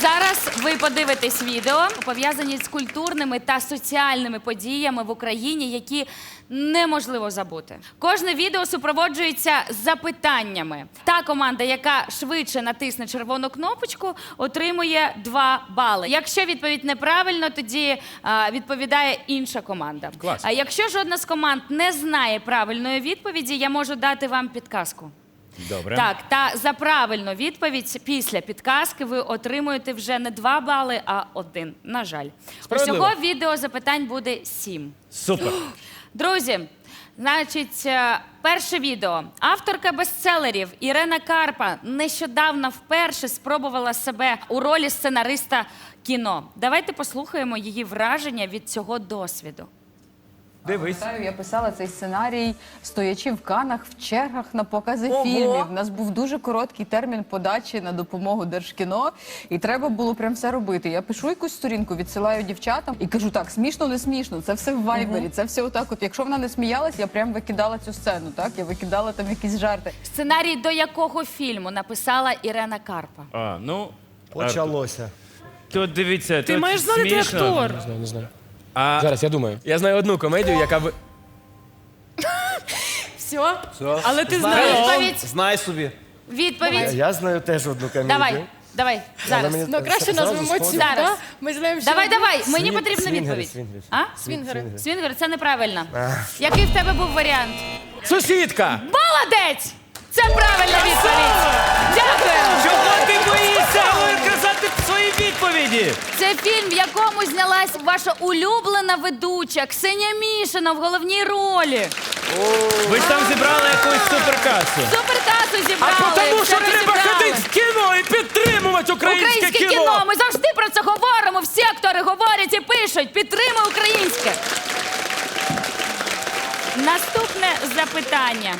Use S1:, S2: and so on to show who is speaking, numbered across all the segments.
S1: зараз ви подивитесь відео, пов'язані з культурними та соціальними подіями в Україні, які неможливо забути. Кожне відео супроводжується запитаннями. Та команда, яка швидше натисне червону кнопочку, отримує 2 бали. Якщо відповідь неправильно, тоді а, відповідає інша команда.
S2: Клас.
S1: А якщо жодна з команд не знає правильної відповіді, я можу дати вам підказку.
S2: Добре.
S1: Так, та за правильну відповідь після підказки ви отримуєте вже не 2 бали, а один. На жаль.
S2: Справедливо.
S1: Усього відео запитань буде 7.
S2: Супер.
S1: Друзі, значить, е, перше відео. Авторка бестселерів Ірена Карпа нещодавно вперше спробувала себе у ролі сценариста кіно. Давайте послухаємо її враження від цього досвіду.
S2: Дивись.
S3: Пам'ятаю, я писала цей сценарій, стоячи в канах в чергах на покази
S2: Ого!
S3: фільмів. У нас був дуже короткий термін подачі на допомогу Держкіно, і треба було прям все робити. Я пишу якусь сторінку, відсилаю дівчатам і кажу: так, смішно, не смішно. Це все в вайбері. Це все отак. От якщо вона не сміялась, я прям викидала цю сцену. Так я викидала там якісь жарти.
S1: Сценарій до якого фільму написала Ірена Карпа?
S2: А, ну,
S4: Почалося.
S2: тут дивіться,
S5: Ти
S2: тут
S5: маєш знати ти
S2: смішно.
S5: актор.
S6: Не знаю, не знаю.
S2: А
S6: Зараз я думаю. Я знаю одну комедію, яка ви.
S5: Все? Але ти
S4: Знаю.
S5: знаєш.
S1: Відповідь.
S4: Знай собі.
S1: Відповідь.
S4: Я знаю теж одну комедію.
S1: Давай, давай, зараз.
S4: мені-
S5: Ну краще
S4: Зразу
S5: назвемо цю.
S4: сходу?
S1: Зараз.
S5: Ми знаємо, що
S1: Давай, давай, мені
S4: Свін-
S1: потрібна
S4: свінгери,
S1: відповідь.
S4: свінгери.
S1: А?
S5: Свінгери.
S1: Свінгер, це неправильно. Який в тебе був варіант?
S6: Сусідка!
S1: Молодець! Це правильна відповідь! Дякую!
S2: чого ти боїшся казати свої відповіді?
S1: Це фільм, в якому знялась ваша улюблена ведуча Ксенія Мішина в головній ролі.
S2: Ви ж там зібрали якусь суперкасу.
S1: Суперкасу зібрали.
S6: А тому,
S1: все
S6: що треба
S1: розібрали.
S6: ходити в кіно і підтримувати українське,
S1: Українське кіно. Ми завжди про це говоримо. Всі актори говорять і пишуть. Підтримуй українське. Наступне запитання.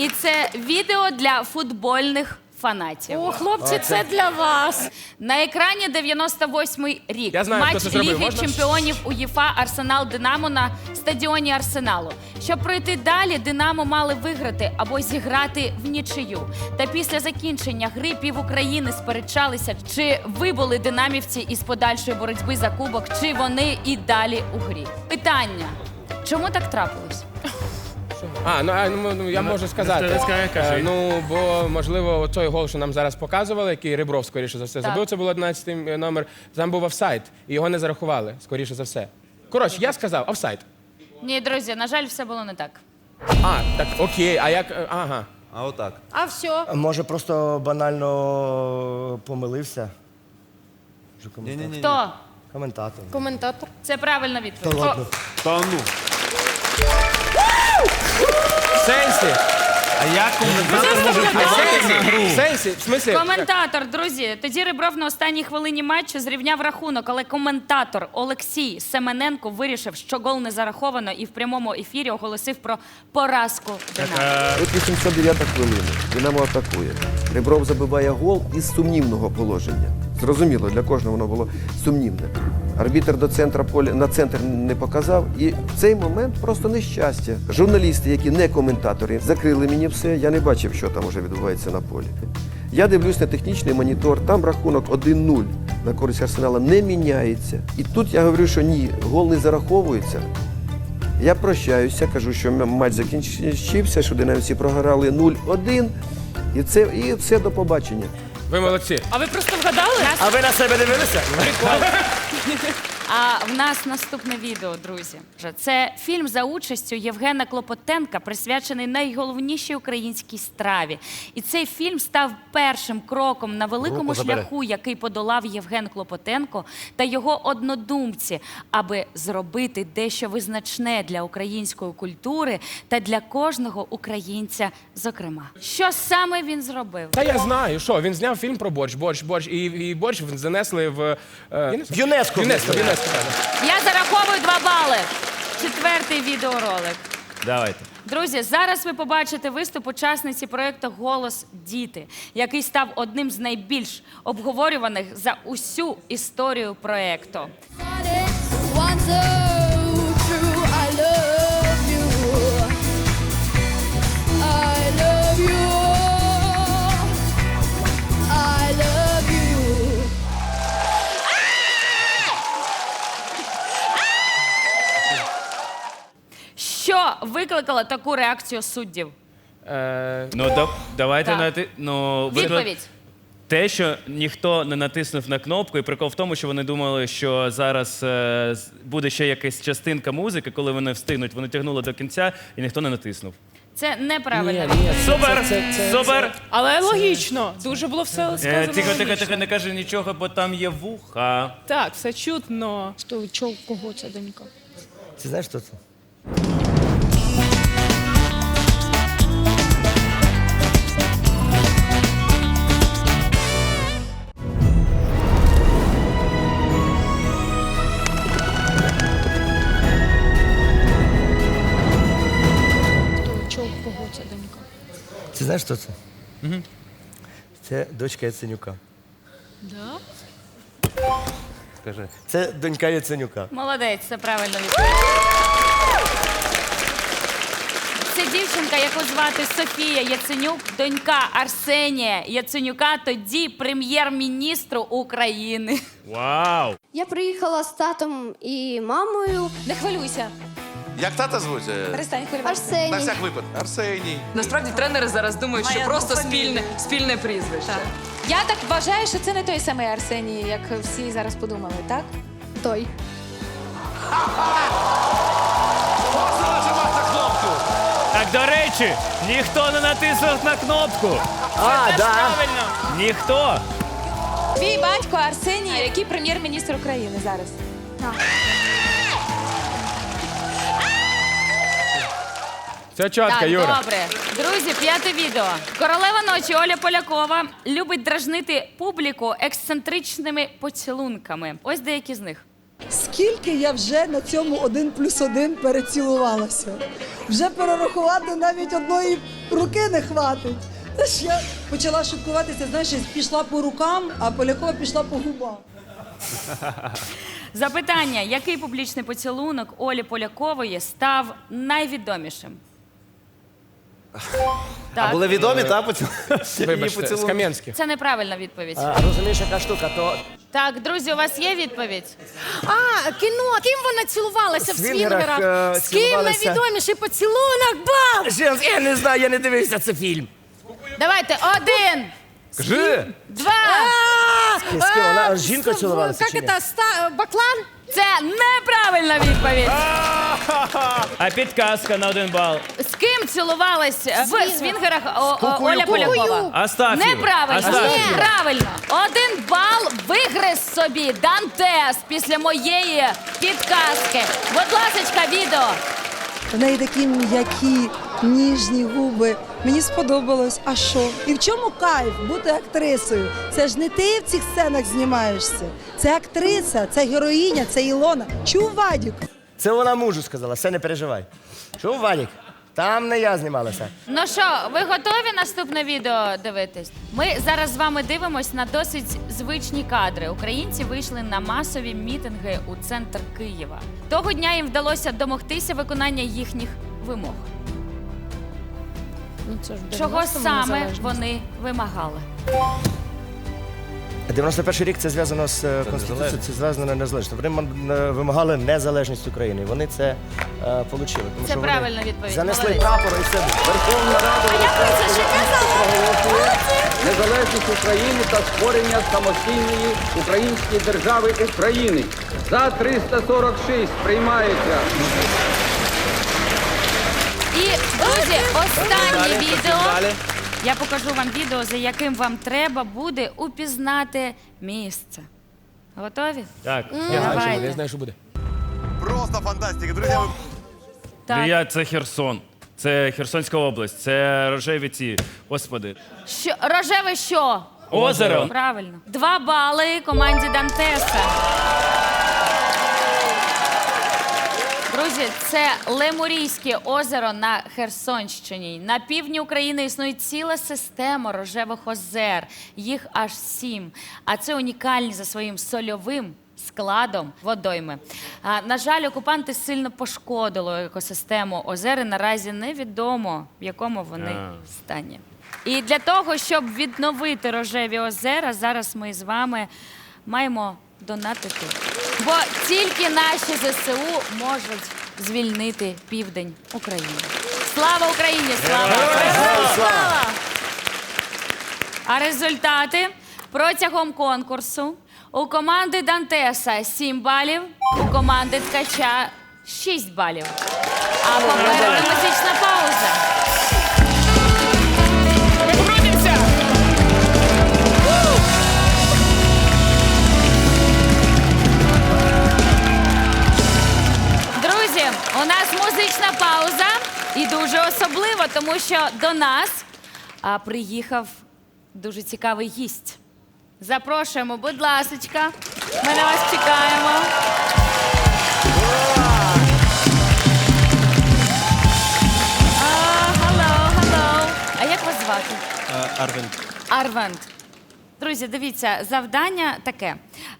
S1: І це відео для футбольних фанатів.
S5: О, хлопці, це для вас.
S1: На екрані 98-й рік.
S6: Я знаю, хто
S1: Матч
S6: це зробив.
S1: Ліги
S6: Можна?
S1: чемпіонів УЄФА Арсенал Динамо на стадіоні Арсеналу. Щоб пройти далі, Динамо мали виграти або зіграти в нічию. Та після закінчення гри пів України сперечалися, чи вибули динамівці із подальшої боротьби за кубок, чи вони і далі у грі. Питання: чому так трапилось?
S6: А, ну, а, ну, ну я можу сказати.
S2: ти скажи, кажи.
S6: Е, Ну, бо можливо, той гол, що нам зараз показували, який Ребров, скоріше за все,
S1: Так.
S6: забив, це був 11-й номер. Там був офсайд, і його не зарахували, скоріше за все. Коротше, я сказав офсайд.
S1: Ні, друзі, на жаль, все було не так.
S6: А, так окей, а як. е, Ага.
S4: А отак.
S5: А все.
S4: Може, просто банально помилився? Вже коментатор.
S1: Хто?
S4: Коментатор.
S5: Коментатор.
S1: Це правильна
S4: Та
S1: відповідь.
S4: ладно.
S2: Та ну.
S6: Сенсі.
S2: А як коментатор може впливати на гру?
S6: сенсі. В сенсі. В смислі.
S1: Коментатор, друзі, тоді Ребров на останній хвилині матчу зрівняв рахунок, але коментатор Олексій Семененко вирішив, що гол не зараховано, і в прямому ефірі оголосив про поразку Динамо.
S7: От 809 хвилина. Динамо атакує. Ребров забиває гол із сумнівного положення. Зрозуміло, для кожного воно було сумнівне. Арбітр до центра поля на центр не показав, і в цей момент просто нещастя. Журналісти, які не коментатори, закрили мені все. Я не бачив, що там вже відбувається на полі. Я дивлюсь на технічний монітор, там рахунок 1-0 на користь арсенала не міняється. І тут я говорю, що ні, гол не зараховується. Я прощаюся, кажу, що матч закінчився, що динамівці програли 0-1. І це і все до побачення.
S6: Ви молодці.
S5: А ви просто вгадали?
S4: А ви на себе дивилися?
S1: А в нас наступне відео, друзі. Це фільм за участю Євгена Клопотенка, присвячений найголовнішій українській страві. І цей фільм став першим кроком на великому шляху, який подолав Євген Клопотенко та його однодумці, аби зробити дещо визначне для української культури та для кожного українця, зокрема. Що саме він зробив?
S6: Та я знаю, що він зняв фільм про борщ, борщ, борщ, і, і борщ занесли в е,
S4: В ЮНЕСКО.
S6: ЮНЕСКО, в ЮНЕСКо.
S1: Я зараховую два бали. Четвертий відеоролик.
S2: Давайте.
S1: Друзі, зараз ви побачите виступ учасниці проєкту Голос діти, який став одним з найбільш обговорюваних за усю історію проєкту. Викликало таку реакцію суддів?
S6: Е,
S2: Ну, да, давайте
S1: Так.
S2: на ти. Ну, ви-
S1: Відповідь.
S2: Те, що ніхто не натиснув на кнопку, і прикол в тому, що вони думали, що зараз е, з- буде ще якась частинка музики, коли вони встигнуть, вони тягнули до кінця, і ніхто не натиснув.
S1: Це неправильно.
S6: ні, ні, це-
S2: Супер!
S6: це- це-
S2: Супер!
S5: Але логічно. Дуже було все
S2: Е,
S5: сказано.
S2: Тихо, тихо,
S5: логічно.
S2: тихо, не кажи нічого, бо там є вуха.
S5: Так, все чутно.
S8: Що, чого, кого це донька?
S4: Ти знаєш, хто це? Знаєш, хто це? Угу. Це дочка Яценюка.
S8: Да?
S4: Скажи. Це донька Яценюка.
S1: Молодець, це правильно відповідь. Це дівчинка, яку звати Софія Яценюк, донька Арсенія Яценюка, тоді прем'єр-міністру України.
S2: Вау!
S9: Я приїхала з татом і мамою.
S10: Не хвилюйся.
S11: Як тата звуть? Е,
S10: Перестань хвилюватися.
S11: На
S9: Арсеній.
S11: всяк випадок. Арсеній.
S12: Насправді тренери зараз думають, що просто спільне, спільне прізвище.
S10: Я так вважаю, що це не той самий Арсеній, як всі зараз подумали, так?
S9: Той.
S11: Можна нажимати на кнопку?
S2: Так, до речі, ніхто не натиснув на кнопку.
S4: А, да.
S2: Правильно. Ніхто.
S10: Твій батько Арсеній, який прем'єр-міністр України зараз.
S6: Це чітко,
S1: Так,
S6: Юра.
S1: добре. Друзі, п'яте відео. Королева ночі Оля Полякова любить дражнити публіку ексцентричними поцілунками. Ось деякі з них.
S12: Скільки я вже на цьому один плюс один перецілувалася? Вже перерахувати навіть одної руки не хватить. Знаєш, я почала шуткуватися, знаєш, пішла по рукам, а Полякова пішла по губам.
S1: Запитання: який публічний поцілунок Олі Полякової став найвідомішим? Так,
S4: Були відомі, так?
S6: Вибачте, з Кам'янських.
S1: це неправильна відповідь.
S4: А, розумієш, яка штука, то
S1: Так, друзі, у вас є відповідь?
S5: А, кіно, ким вона цілувалася в
S4: свінгерах,
S5: свінгерах?
S4: е,
S5: З ким найвідоміший поцілунок?
S4: Жінки, я не знаю, я не дивився цей фільм.
S1: Давайте, один,
S6: Кажи!
S1: два.
S4: З ким вона жінка цілувалася
S5: Як
S4: чи ні?
S5: це, ста, баклан?
S1: Це неправильна відповідь.
S2: А підказка на один бал.
S1: З ким цілувалась в свінгерах О- О- Оля Полякова?
S2: Астаф'єв.
S1: Неправильно. Правильно. Один бал вигриз собі Дантес після моєї підказки. Будь ласочка, відео.
S12: В неї такі м'які, ніжні губи. Мені сподобалось. А що? І в чому кайф бути актрисою? Це ж не ти в цих сценах знімаєшся. Це актриса, це героїня, це Ілона. Чув Вадік?
S4: Це вона мужу сказала, все не переживай. Чув, Валік? Там не я знімалася.
S1: Ну що, ви готові наступне відео дивитись? Ми зараз з вами дивимось на досить звичні кадри. Українці вийшли на масові мітинги у центр Києва. Того дня їм вдалося домогтися виконання їхніх вимог.
S8: Ну, це ж в
S1: Чого
S8: 90-му
S1: саме
S8: незалежність.
S1: вони вимагали?
S4: 91 рік це зв'язано з е, Конституцією, це зв'язано на незалежність. Вони е, вимагали незалежність України. і Вони це е. Тому
S1: Це
S4: що
S1: правильна відповідь.
S4: Занесли
S1: Молодець.
S4: прапор і все. Верховна Рада
S11: Незалежність України та створення самостійної української держави України. За 346 приймається.
S1: І друзі, останнє
S2: Далі,
S1: відео.
S2: далі.
S1: Я покажу вам відео, за яким вам треба буде упізнати місце. Готові?
S2: Так.
S6: Я знаю, що буде, я знаю, що буде.
S11: Просто фантастика. Друзі,
S1: Так.
S2: Я це Херсон. Це Херсонська область, це рожеві ці. Господи.
S1: Що, рожеве що?
S2: Озеро.
S1: Правильно. Два бали команді Дантеса. Друзі, це Лемурійське озеро на Херсонщині. На півдні України існує ціла система рожевих озер. Їх аж сім. А це унікальні за своїм сольовим складом водойми. А, на жаль, окупанти сильно пошкодили екосистему озер. і Наразі невідомо, в якому вони
S2: А.
S1: стані. І для того, щоб відновити рожеві озера, зараз ми з вами маємо донатити. Бо тільки наші ЗСУ можуть звільнити південь України. Слава Україні! Слава! Слава! А результати протягом конкурсу у команди Дантеса 7 балів, у команди Ткача 6 балів. А попереду музична пауза. Музична пауза і дуже особливо, тому що до нас а, приїхав дуже цікавий гість. Запрошуємо, будь ласочка. Ми на вас чекаємо. А, Hello, hello. А як вас звати?
S2: Арвен.
S1: Арвент. Друзі, дивіться, завдання таке.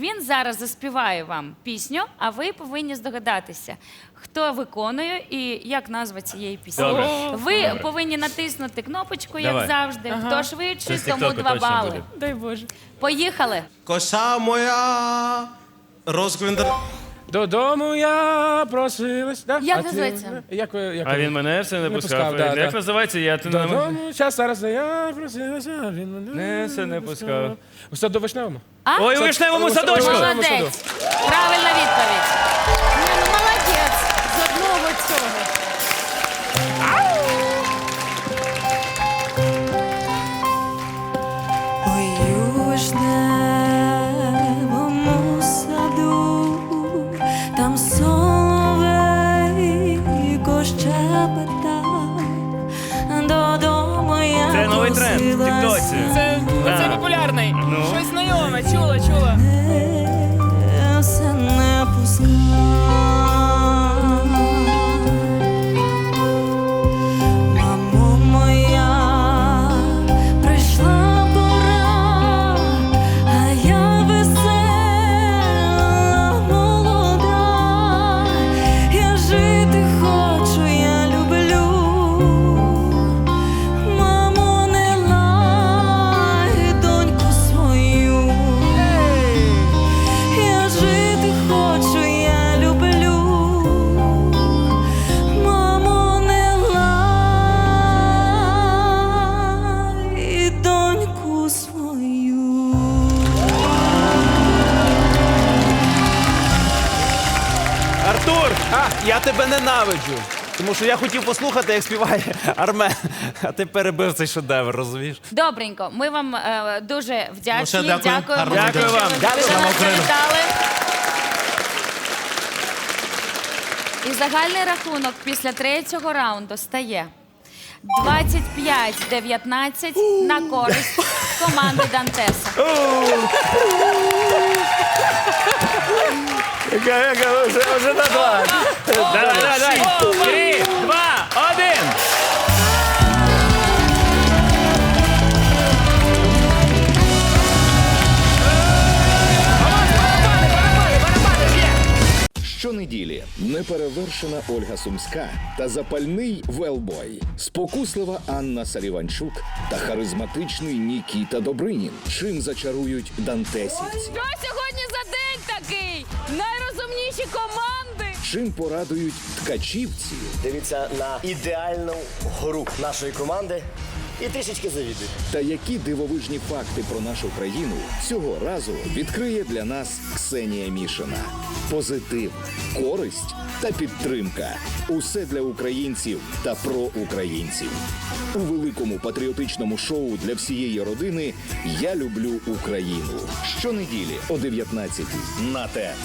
S1: Він зараз заспіває вам пісню, а ви повинні здогадатися, хто виконує і як назва цієї пісні.
S2: Добре.
S1: Ви повинні натиснути кнопочку, як
S2: Давай.
S1: завжди. Хто швидше,
S2: Це з
S1: тому два
S2: точно
S1: бали.
S2: буде.
S5: Дай Боже.
S1: Поїхали.
S4: Коса моя розквіндер.
S6: Додому я просилась. Да?
S1: Як
S6: А ти-
S1: називається?
S6: Як ви, як
S2: А
S6: ви?
S2: він мене все не
S6: Не
S2: пускав.
S6: пускав, да,
S2: Як
S6: да.
S2: називається? Я ти не
S6: Додому, зараз, зараз я просилася, а він мене
S2: Не, це не пускав.
S6: Усе до вишневому?
S1: А?
S2: Ой, у вишневому садочку!
S1: Молодець. Правильна відповідь.
S5: Ні, ну молодець. З одного цього.
S13: Ненавиджу. Тому що я хотів послухати, як співає Армен, а ти перебив цей шедевр, розумієш?
S1: Добренько. Ми вам е, дуже вдячні.
S13: Ну, дякую. Гарного
S2: дня.
S1: що ви
S2: Дякую вам.
S1: до
S13: Дякую.
S1: нас
S13: Слава Україні.
S1: завітали. І загальний рахунок після третього раунду стає 25-19 на користь команди Дантеса.
S4: Вже, вже на два.
S2: Давай, давай, давай. Три, два, один.
S14: Щонеділі неперевершена Ольга Сумська та запальний Велбой, спокуслива Анна Саліванчук та харизматичний Нікіта Добринін. Чим зачарують дантесівці?
S5: Що сьогодні за день такий? Найрозумніші команди.
S14: Чим порадують ткачівці?
S4: Дивіться на ідеальну гру нашої команди і трішечки завідуйте.
S14: Та які дивовижні факти про нашу країну цього разу відкриє для нас Ксенія Мішина. Позитив, користь та підтримка. Усе для українців та про українців. У великому патріотичному шоу для всієї родини Я люблю Україну. Щонеділі о 19 на ТЕТ.